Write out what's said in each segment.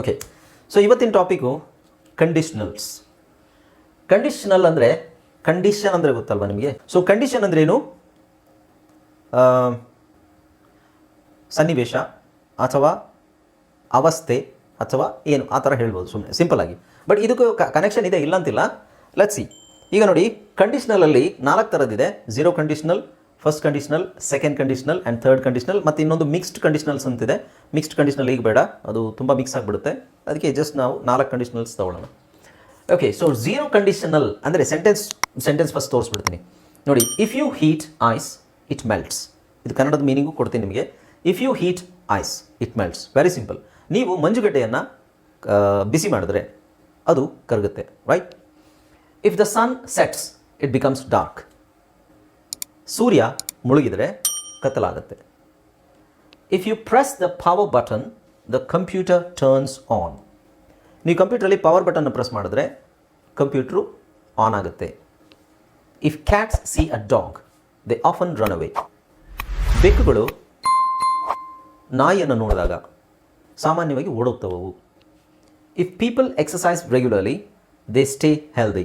Okay so ಇವತ್ತಿನ topic conditionals conditional ಅಂದರೆ condition ಅಂದರೆ ಗೊತ್ತಲ್ವ ನಿಮಗೆ? ಸೊ ಕಂಡೀಷನ್ ಅಂದ್ರೇನು ಸನ್ನಿವೇಶ ಅಥವಾ ಅವಸ್ಥೆ ಅಥವಾ ಏನು? ಆ ಥರ ಹೇಳ್ಬೋದು ಸುಮ್ಮನೆ ಸಿಂಪಲ್ ಆಗಿ. ಬಟ್ ಇದಕ್ಕೂ ಕನೆಕ್ಷನ್ ಇದೆ ಇಲ್ಲ ಅಂತಿಲ್ಲ. ಈಗ ನೋಡಿ ಕಂಡೀಷ್ನಲಲ್ಲಿ ನಾಲ್ಕು ಥರದ್ದಿದೆ. Zero conditional first conditional second conditional and third conditional ಮತ್ತು ಇನ್ನೊಂದು ಮಿಕ್ಸ್ಡ್ ಕಂಡೀಷನಲ್ಸ್ ಅಂತಿದೆ. ಮಿಕ್ಸ್ಡ್ ಕಂಡೀಷನಲ್ ಈಗ ಬೇಡ, ಅದು ತುಂಬ ಮಿಕ್ಸ್ ಆಗಿಬಿಡುತ್ತೆ. ಅದಕ್ಕೆ ಜಸ್ಟ್ ನಾವು ನಾಲ್ಕು ಕಂಡೀಷನಲ್ಸ್ ತೊಗೊಳ್ಳೋಣ. ಓಕೆ ಸೊ ಝೀರೋ ಕಂಡೀಷನಲ್ ಅಂದರೆ ಸೆಂಟೆನ್ಸ್ ಸೆಂಟೆನ್ಸ್ ಫಸ್ಟ್ ತೋರಿಸ್ಬಿಡ್ತೀನಿ. ನೋಡಿ if you heat ice it melts ಇದು ಕನ್ನಡದ ಮೀನಿಂಗು ಕೊಡ್ತೀನಿ ನಿಮಗೆ. If you heat ice it melts very simple ನೀವು ಮಂಜುಗಡ್ಡೆಯನ್ನು ಬಿಸಿ ಮಾಡಿದ್ರೆ ಅದು ಕರಗುತ್ತೆ right if the sun sets it becomes dark ಸೂರ್ಯ ಮುಳುಗಿದರೆ ಕತ್ತಲಾಗುತ್ತೆ. If you press the power button the computer turns on ನೀವು ಕಂಪ್ಯೂಟ್ರಲ್ಲಿ ಪವರ್ ಬಟನ್ನ ಪ್ರೆಸ್ ಮಾಡಿದ್ರೆ ಕಂಪ್ಯೂಟ್ರು ಆನ್ ಆಗುತ್ತೆ. If cats see a dog they often run away ಬೆಕ್ಕುಗಳು ನಾಯಿಯನ್ನು ನೋಡಿದಾಗ ಸಾಮಾನ್ಯವಾಗಿ ಓಡೋಗ್ತವವು. If people exercise regularly they stay healthy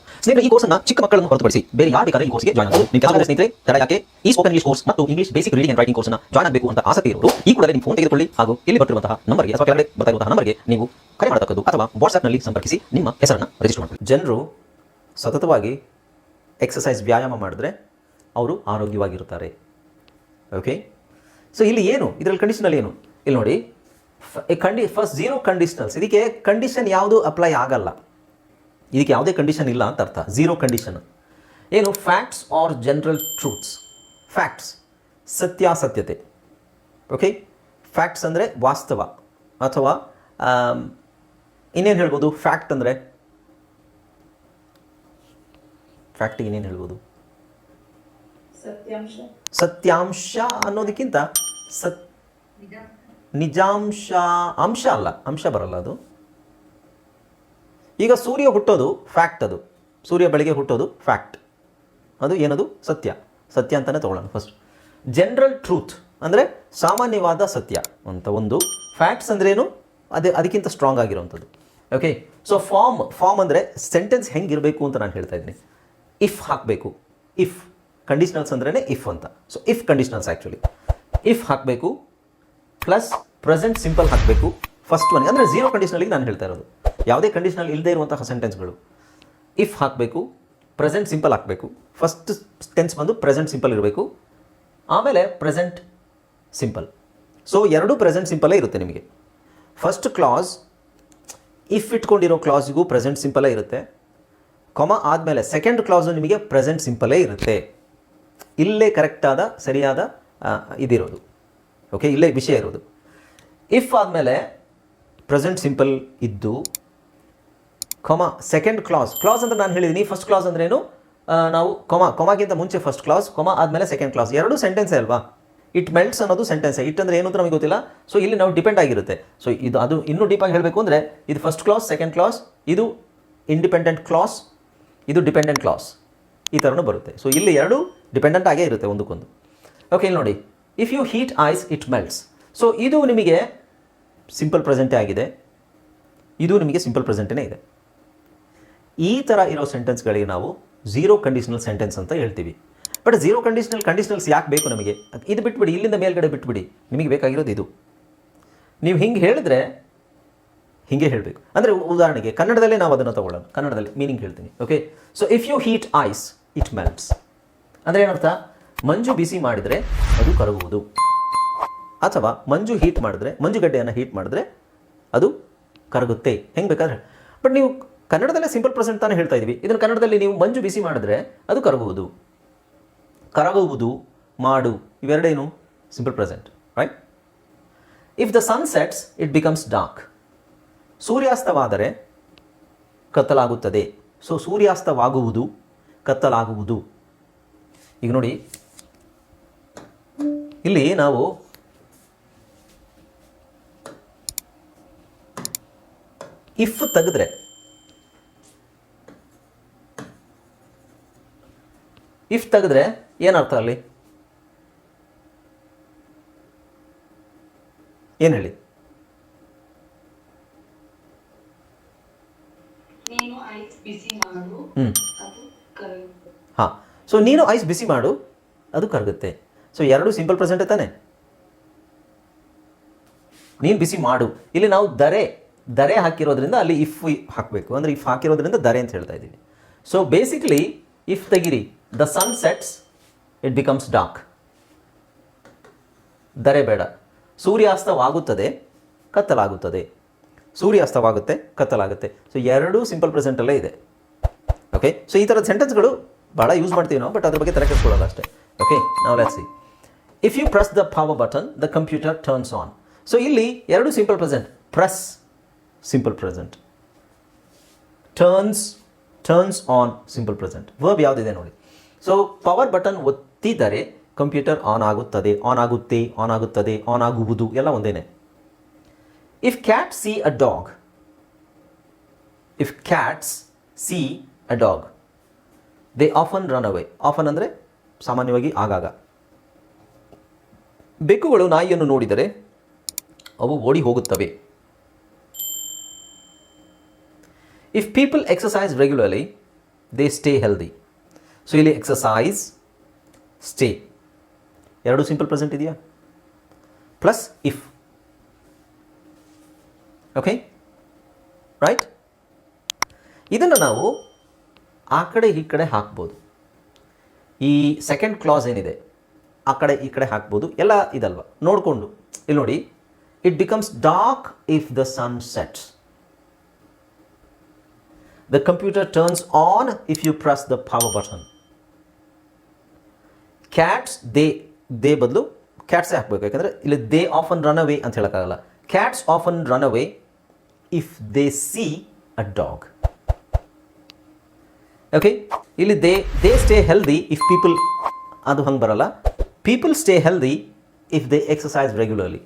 ಸ್ನೇಹಿತರೆ, ಈ ಕೋರ್ಸ್ನ ಚಿಕ್ಕ ಮಕ್ಕಳನ್ನು ಹೊರತುಪಡಿಸಿ ಬೇರೆ ಯಾರು ಬೇಕಾದ್ರೆ ಈ ಕೋರ್ಸ್ಗೆ ಜಾಯ್ನ್ ಆಗಬಹುದು ನಿಮ್ಮ ಕೆಲವು ಸ್ನೇಹಿತರೆ, ತಡ ಯಾಕೆ ಈ ಸ್ಪೋಕನ್ ಇಂಗ್ಲಿಷ್ ಕೋರ್ಸ್ ಮತ್ತು English basic reading and writing ಕೋರ್ಸ್ನ ಜಾಯ್ನ್ ಆಗಬೇಕು ಅಂತ ಆಸಕ್ತಿ ಇರೋರು, ಈ ಕೂಡಲೇ ನಿಮ್ಮ ಫೋನ್ ತೆಗೆದುಕೊಳ್ಳಿ ಹಾಗೂ ಇಲ್ಲಿ ಬರ್ತಿರುವಂತಹ ನಂಬರ್ಗೆ ಅಥವಾ ಕೆಳಗಡೆ ಬರ್ತಾ ಇರುವಂತಹ ನಂಬರ್ಗೆ ನೀವು ಕರೆ ಮಾಡತಕ್ಕದ್ದು ಅಥವಾ ವಾಟ್ಸ್ಆಪ್ನಲ್ಲಿ ಸಂಪರ್ಕಿಸಿ ನಿಮ್ಮ ಹೆಸರನ್ನು ರಿಜಿಸ್ಟರ್ ಮಾಡಿ ಜನರು ಸತತವಾಗಿ ಎಕ್ಸಸೈಸ್ ವ್ಯಾಯಾಮ ಮಾಡಿದ್ರೆ ಅವರು ಆರೋಗ್ಯವಾಗಿರುತ್ತಾರೆ. ಓಕೆ ಸೊ ಇಲ್ಲಿ ಏನು? ಇದರಲ್ಲಿ ಕಂಡೀಷನಲ್ಲಿ ಏನು? ಇಲ್ಲಿ ನೋಡಿ ಕಂಡಿ ಫಸ್ಟ್ ಝೀರೋ ಕಂಡೀಷನಲ್ಸ್ ಇದಕ್ಕೆ ಕಂಡೀಷನ್ ಯಾವುದು ಅಪ್ಲೈ ಆಗಲ್ಲ. ಇದಕ್ಕೆ ಯಾವುದೇ ಕಂಡೀಷನ್ ಇಲ್ಲ ಅಂತ ಅರ್ಥ. ಝೀರೋ ಕಂಡೀಷನ್ ಏನು? Facts are general truths facts ಸತ್ಯಾಸತ್ಯತೆ. Okay facts ಅಂದರೆ ವಾಸ್ತವ. ಅಥವಾ ಇನ್ನೇನು ಹೇಳ್ಬೋದು? ಫ್ಯಾಕ್ಟ್ ಅಂದರೆ? ಫ್ಯಾಕ್ಟ್ ಇನ್ನೇನು ಹೇಳ್ಬೋದು? ಸತ್ಯಾಂಶ. ಸತ್ಯಾಂಶ ಅನ್ನೋದಕ್ಕಿಂತ ಸತ್ ನಿಜಾಂಶ ಅಂಶ ಅಲ್ಲ. ಅಂಶ ಬರಲ್ಲ ಅದು. ಈಗ ಸೂರ್ಯ ಹುಟ್ಟೋದು ಫ್ಯಾಕ್ಟ್ ಅದು. ಸೂರ್ಯ ಬೆಳಗ್ಗೆ ಹುಟ್ಟೋದು ಫ್ಯಾಕ್ಟ್ ಅದು ಏನದು? ಸತ್ಯ. ಸತ್ಯ ಅಂತಲೇ ತಗೊಳ್ಳೋಣ ಫಸ್ಟ್ ಜನರಲ್ ಟ್ರೂತ್ ಅಂದರೆ ಸಾಮಾನ್ಯವಾದ ಸತ್ಯ ಅಂತ ಒಂದು. ಫ್ಯಾಕ್ಟ್ಸ್ ಅಂದ್ರೇನು ಅದೇ, ಅದಕ್ಕಿಂತ ಸ್ಟ್ರಾಂಗ್ ಆಗಿರುವಂಥದ್ದು. ಓಕೆ ಸೊ ಫಾರ್ಮ್ ಫಾರ್ಮ್ ಅಂದರೆ ಸೆಂಟೆನ್ಸ್ ಹೆಂಗಿರಬೇಕು ಅಂತ ನಾನು ಹೇಳ್ತಾ ಇದ್ದೀನಿ. ಇಫ್ ಹಾಕಬೇಕು. ಇಫ್ ಕಂಡೀಷನಲ್ಸ್ ಅಂದ್ರೇ ಇಫ್ ಅಂತ. So if conditionals actually if ಹಾಕಬೇಕು. ಪ್ಲಸ್ ಪ್ರೆಸೆಂಟ್ ಸಿಂಪಲ್ ಹಾಕಬೇಕು. ಫಸ್ಟ್ ಒನ್ ಅಂದರೆ ಝೀರೋ ಕಂಡೀಷನಲ್ಲಿಗೆ ನಾನು ಹೇಳ್ತಾ ಇರೋದು. ಯಾವುದೇ ಕಂಡೀಷನಲ್ ಇಲ್ಲದೆ ಇರುವಂತಹ ಸೆಂಟೆನ್ಸ್ಗಳು ಇಫ್ ಹಾಕಬೇಕು ಪ್ರೆಸೆಂಟ್ ಸಿಂಪಲ್ ಹಾಕಬೇಕು. ಫಸ್ಟ್ ಟೆನ್ಸ್ ಬಂದು ಪ್ರೆಸೆಂಟ್ ಸಿಂಪಲ್ ಇರಬೇಕು. ಆಮೇಲೆ ಪ್ರೆಸೆಂಟ್ ಸಿಂಪಲ್ ಸೊ ಎರಡೂ ಪ್ರೆಸೆಂಟ್ ಸಿಂಪಲೇ ಇರುತ್ತೆ ನಿಮಗೆ. ಫಸ್ಟ್ ಕ್ಲಾಸ್ ಇಫ್ ಇಟ್ಕೊಂಡಿರೋ ಕ್ಲಾಸಿಗೂ ಪ್ರೆಸೆಂಟ್ ಸಿಂಪಲೇ ಇರುತ್ತೆ. ಕೊಮ ಆದಮೇಲೆ ಸೆಕೆಂಡ್ ಕ್ಲಾಸು ನಿಮಗೆ ಪ್ರೆಸೆಂಟ್ ಸಿಂಪಲೇ ಇರುತ್ತೆ. ಇಲ್ಲೇ ಕರೆಕ್ಟಾದ ಸರಿಯಾದ ಇದಿರೋದು. ಓಕೆ ಇಲ್ಲೇ ವಿಷಯ ಇರೋದು. ಇಫ್ ಆದಮೇಲೆ ಪ್ರೆಸೆಂಟ್ ಸಿಂಪಲ್ ಇದ್ದು ಕೊಮ ಸೆಕೆಂಡ್ ಕ್ಲಾಸ್ ಕ್ಲಾಸ್ ಅಂತ ನಾನು ಹೇಳಿದ್ದೀನಿ. ಫಸ್ಟ್ ಕ್ಲಾಸ್ ಅಂದ್ರೇನು ನಾವು ಕೊಮ ಕೊಮಾಗಿಂತ ಮುಂಚೆ ಫಸ್ಟ್ ಕ್ಲಾಸ್ ಕೊಮ ಆದಮೇಲೆ ಸೆಕೆಂಡ್ ಕ್ಲಾಸ್ ಎರಡು ಸೆಂಟೆನ್ಸೇ ಅಲ್ವಾ? ಇಟ್ ಮೆಲ್ಟ್ಸ್ ಅನ್ನೋದು ಸೆಂಟೆನ್ಸ್ ಇಟ್ ಅಂದರೆ ಏನು ಅಂತ ನಮಗೆ ಗೊತ್ತಿಲ್ಲ. ಸೊ ಇಲ್ಲಿ ನಾವು ಡಿಪೆಂಡ್ ಆಗಿರುತ್ತೆ. ಸೊ ಇದು ಅದು ಇನ್ನೂ ಡೀಪಾಗಿ ಹೇಳಬೇಕು ಅಂದರೆ, ಇದು ಫಸ್ಟ್ ಕ್ಲಾಸ್ ಸೆಕೆಂಡ್ ಕ್ಲಾಸ್ ಇದು ಇಂಡಿಪೆಂಡೆಂಟ್ ಕ್ಲಾಸ್ ಇದು ಡಿಪೆಂಡೆಂಟ್ ಕ್ಲಾಸ್ ಈ ಥರನೂ ಬರುತ್ತೆ. ಸೊ ಇಲ್ಲಿ ಎರಡು ಡಿಪೆಂಡೆಂಟ್ ಆಗೇ ಇರುತ್ತೆ ಒಂದಕ್ಕೊಂದು. ಓಕೆ ಇಲ್ಲಿ ನೋಡಿ. If you heat ice it melts so ಇದು ನಿಮಗೆ ಸಿಂಪಲ್ ಪ್ರೆಸೆಂಟೇ ಆಗಿದೆ. ಇದು ನಿಮಗೆ ಸಿಂಪಲ್ ಪ್ರೆಸೆಂಟೇ ಇದೆ. ಈ ಥರ ಇರೋ ಸೆಂಟೆನ್ಸ್ಗಳಿಗೆ ನಾವು ಝೀರೋ ಕಂಡೀಷನಲ್ ಸೆಂಟೆನ್ಸ್ ಅಂತ ಹೇಳ್ತೀವಿ. ಬಟ್ ಝೀರೋ ಕಂಡೀಷನಲ್ ಕಂಡೀಷನಲ್ಸ್ ಯಾಕೆ ಬೇಕು ನಮಗೆ? ಇದು ಬಿಟ್ಬಿಡಿ, ಇಲ್ಲಿಂದ ಮೇಲ್ಗಡೆ ಬಿಟ್ಬಿಡಿ. ನಿಮಗೆ ಬೇಕಾಗಿರೋದು ಇದು. ನೀವು ಹಿಂಗೆ ಹೇಳಿದ್ರೆ ಹಿಂಗೆ ಹೇಳಬೇಕು. ಅಂದರೆ ಉದಾಹರಣೆಗೆ, ಕನ್ನಡದಲ್ಲೇ ನಾವು ಅದನ್ನು ತಗೊಳ್ಳೋಣ. ಕನ್ನಡದಲ್ಲಿ ಮೀನಿಂಗ್ ಹೇಳ್ತೀನಿ okay so if you heat ice it melts ಅಂದರೆ ಏನರ್ಥ? ಮಂಜು ಬಿಸಿ ಮಾಡಿದರೆ ಅದು ಕರಗುವುದು. ಅಥವಾ ಮಂಜು ಹೀಟ್ ಮಾಡಿದ್ರೆ ಮಂಜುಗಡ್ಡೆಯನ್ನು ಹೀಟ್ ಮಾಡಿದ್ರೆ ಅದು ಕರಗುತ್ತೆ. ಹೆಂಗೆ ಬೇಕಾದ್ರೆ? ಬಟ್ ನೀವು ಕನ್ನಡದಲ್ಲೇ ಸಿಂಪಲ್ ಪ್ರೆಸೆಂಟ್ ತಾನೇ ಹೇಳ್ತಾ ಇದ್ದೀವಿ ಇದನ್ನು ಕನ್ನಡದಲ್ಲಿ ನೀವು ಮಂಜು ಬಿಸಿ ಮಾಡಿದ್ರೆ ಅದು ಕರಗುವುದು. ಕರಗುವುದು, ಮಾಡು, ಇವೆರಡೇನು? Simple present right if the sun sets it becomes dark ಸೂರ್ಯಾಸ್ತವಾದರೆ ಕತ್ತಲಾಗುತ್ತದೆ. ಸೊ ಸೂರ್ಯಾಸ್ತವಾಗುವುದು, ಕತ್ತಲಾಗುವುದು. ಈಗ ನೋಡಿ. ಇಲ್ಲಿ ನಾವು ಇಫ್ ತೆಗೆದ್ರೆ ಇಫ್ ತೆಗೆದ್ರೆ ಏನರ್ಥ ಅಲ್ಲಿ? ಏನು ಹೇಳಿ? ಹಾಂ. ಸೊ ನೀನು ಐಸ್ ಬಿಸಿ ಮಾಡು ಅದು ಕರಗುತ್ತೆ. ಸೊ ಎರಡು ಸಿಂಪಲ್ ಪ್ರೆಸೆಂಟ್ ತಾನೆ? ನೀನು ಬಿಸಿ ಮಾಡು. ಇಲ್ಲಿ ನಾವು ದರೆ ದರೆ ಹಾಕಿರೋದ್ರಿಂದ ಅಲ್ಲಿ ಇಫ್ ಹಾಕಬೇಕು. ಅಂದರೆ ಇಫ್ ಹಾಕಿರೋದ್ರಿಂದ ದರೆ ಅಂತ ಹೇಳ್ತಾ ಇದ್ದೀವಿ. ಸೊ ಬೇಸಿಕ್ಲಿ ಇಫ್ ತೆಗಿರಿ. The sun sets it becomes dark ದರೆ ಬೇಡ. ಸೂರ್ಯಾಸ್ತವಾಗುತ್ತದೆ, ಕತ್ತಲಾಗುತ್ತದೆ. ಸೂರ್ಯಾಸ್ತವಾಗುತ್ತೆ, ಕತ್ತಲಾಗುತ್ತೆ. ಸೊ ಎರಡೂ ಸಿಂಪಲ್ ಪ್ರೆಸೆಂಟಲ್ಲೇ ಇದೆ. ಓಕೆ ಸೊ ಈ ಥರದ ಸೆಂಟೆನ್ಸ್ಗಳು ಭಾಳ ಯೂಸ್ ಮಾಡ್ತೀವಿ ನಾವು ಬಟ್ ಅದ್ರ ಬಗ್ಗೆ ತಲೆ ಕೆಡಿಸ್ಕೊಳ್ಳೋದು ಅಷ್ಟೇ. ಓಕೆ ನಾವು see if you press the power button the computer turns on so ಇಲ್ಲಿ ಎರಡು simple present press simple present turns turns on simple present verb ಯಾವುದಿದೆ ನೋಡಿ. ಸೊ ಪವರ್ ಬಟನ್ ಒತ್ತಿದರೆ ಕಂಪ್ಯೂಟರ್ ಆನ್ ಆಗುತ್ತದೆ ಆನ್ ಆಗುತ್ತೆ ಆನ್ ಆಗುತ್ತದೆ on ಆಗುವುದು ಎಲ್ಲ ಒಂದೇನೆ. If cat see a dog if cats see a dog they often run away often ಅಂದರೆ ಸಾಮಾನ್ಯವಾಗಿ ಆಗಾಗ. ಬೆಕ್ಕುಗಳು ನಾಯಿಯನ್ನು ನೋಡಿದರೆ ಅವು ಓಡಿ ಹೋಗುತ್ತವೆ. If people exercise regularly they stay healthy so ಇಲ್ಲಿ ಎಕ್ಸಸೈಸ್ ಸ್ಟೇ ಎರಡು ಸಿಂಪಲ್ ಪ್ರೆಸೆಂಟ್ ಇದೆಯಾ? ಪ್ಲಸ್ ಇಫ್ ಓಕೆ ರೈಟ್ ಇದನ್ನು ನಾವು ಆ ಕಡೆ ಈ ಕಡೆ ಹಾಕ್ಬೋದು. ಈ ಸೆಕೆಂಡ್ ಕ್ಲಾಸ್ ಏನಿದೆ? ಆ ಕಡೆ ಈ ಕಡೆ ಹಾಕ್ಬೋದು. ಎಲ್ಲ ಇದಲ್ವ? ನೋಡಿಕೊಂಡು. ಇಲ್ಲಿ ನೋಡಿ. It becomes dark if the sun sets the computer turns on if you press the power button cats they they ಬದಲು ಕ್ಯಾಟ್ಸೇ ಹಾಕಬೇಕು. ಯಾಕಂದರೆ ಇಲ್ಲಿ ದೇ ಆಫನ್ ರನ್ ಅವೇ ಅಂತ ಹೇಳೋಕ್ಕಾಗಲ್ಲ. Cats often run away if they see a dog okay ಇಲ್ಲಿ they they stay healthy if people ಅದು ಹಂಗೆ ಬರಲ್ಲ. People stay healthy if they exercise regularly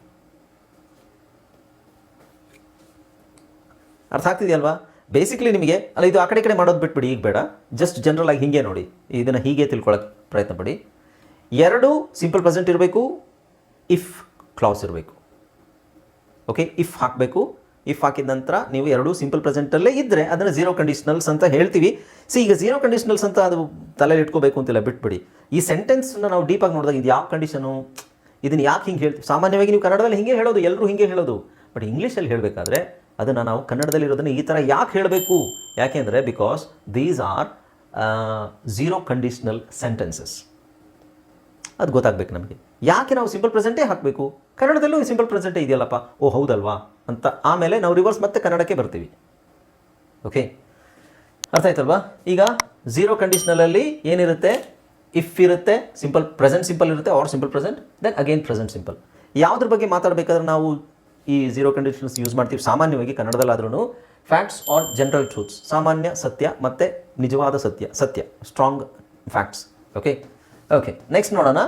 ಅರ್ಥ ಆಗ್ತಿದೆಯಲ್ವಾ? ಬೇಸಿಕಲಿ ನಿಮಗೆ, ಅಲ್ಲ ಇದು ಆ ಕಡೆ ಕಡೆ ಮಾಡೋದು ಬಿಟ್ಬಿಡಿ, ಈಗ ಬೇಡ. ಜಸ್ಟ್ ಜನರಲ್ ಆಗಿ ಹೀಗೆ ನೋಡಿ. ಇದನ್ನು ಹೀಗೆ ತಿಳ್ಕೊಳ್ಳೋಕೆ ಪ್ರಯತ್ನ ಪಡಿ. ಎರಡು ಸಿಂಪಲ್ ಪ್ರೆಸೆಂಟ್ ಇರಬೇಕು ಇಫ್ ಕ್ಲಾಸ್ ಇರಬೇಕು. ಓಕೆ ಇಫ್ ಹಾಕಬೇಕು. ಇಫ್ ಹಾಕಿದ ನಂತರ ನೀವು ಎರಡು ಸಿಂಪಲ್ ಪ್ರೆಸೆಂಟಲ್ಲೇ ಇದ್ದರೆ ಅದನ್ನು ಝೀರೋ ಕಂಡೀಷನಲ್ಸ್ ಅಂತ ಹೇಳ್ತೀವಿ. ಸಿ ಈಗ ಝೀರೋ ಕಂಡೀಷನಲ್ಸ್ ಅಂತ ಅದು ತಲೆಯಲ್ಲಿ ಇಟ್ಕೋಬೇಕು ಅಂತಿಲ್ಲ ಬಿಟ್ಬಿಡಿ. ಈ ಸೆಂಟೆನ್ಸ್ನ ನಾವು ಡೀಪಾಗಿ ನೋಡಿದಾಗ ಇದು ಯಾವ ಕಂಡೀಷನು ಇದನ್ನು ಯಾಕೆ ಹಿಂಗೆ ಹೇಳ್ತೀವಿ ಸಾಮಾನ್ಯವಾಗಿ ನೀವು ಕನ್ನಡದಲ್ಲಿ ಹಿಂಗೆ ಹೇಳೋದು ಎಲ್ಲರೂ ಹಿಂಗೆ ಹೇಳೋದು. ಬಟ್ ಇಂಗ್ಲೀಷಲ್ಲಿ ಹೇಳಬೇಕಾದ್ರೆ ಅದನ್ನು ನಾವು ಕನ್ನಡದಲ್ಲಿರೋದನ್ನು ಈ ಥರ ಯಾಕೆ ಹೇಳಬೇಕು? ಯಾಕೆಂದರೆ because these are zero conditional sentences ಅದು ಗೊತ್ತಾಗಬೇಕು ನಮಗೆ. ಯಾಕೆ ನಾವು ಸಿಂಪಲ್ ಪ್ರೆಸೆಂಟೇ ಹಾಕಬೇಕು? ಕನ್ನಡದಲ್ಲೂ ಸಿಂಪಲ್ ಪ್ರೆಸೆಂಟೇ ಇದೆಯಲ್ಲಪ್ಪ. ಓ, ಹೌದಲ್ವಾ? ಅಂತ ಆಮೇಲೆ ನಾವು ರಿವರ್ಸ್ ಮತ್ತೆ ಕನ್ನಡಕ್ಕೆ ಬರ್ತೀವಿ. ಓಕೆ ಅರ್ಥ ಆಯ್ತಲ್ವಾ? ಈಗ ಝೀರೋ ಕಂಡೀಷನಲ್ಲಿ ಏನಿರುತ್ತೆ? ಇಫ್ ಇರುತ್ತೆ ಸಿಂಪಲ್ ಪ್ರೆಸೆಂಟ್ ಸಿಂಪಲ್ ಇರುತ್ತೆ or simple present then again present simple ಯಾವುದ್ರ ಬಗ್ಗೆ ಮಾತಾಡಬೇಕಾದ್ರೆ ನಾವು ಈ ಝೀರೋ ಕಂಡೀಷನ್ಸ್ ಯೂಸ್ ಮಾಡ್ತೀವಿ. ಸಾಮಾನ್ಯವಾಗಿ ಕನ್ನಡದಲ್ಲಾದ್ರೂ ಫ್ಯಾಕ್ಟ್ಸ್ ಆರ್ ಜನರಲ್ ಟ್ರೂತ್ಸ್ ಸಾಮಾನ್ಯ ಸತ್ಯ ಮತ್ತು ನಿಜವಾದ ಸತ್ಯ. ಸತ್ಯ. Strong facts okay okay next ನೋಡೋಣ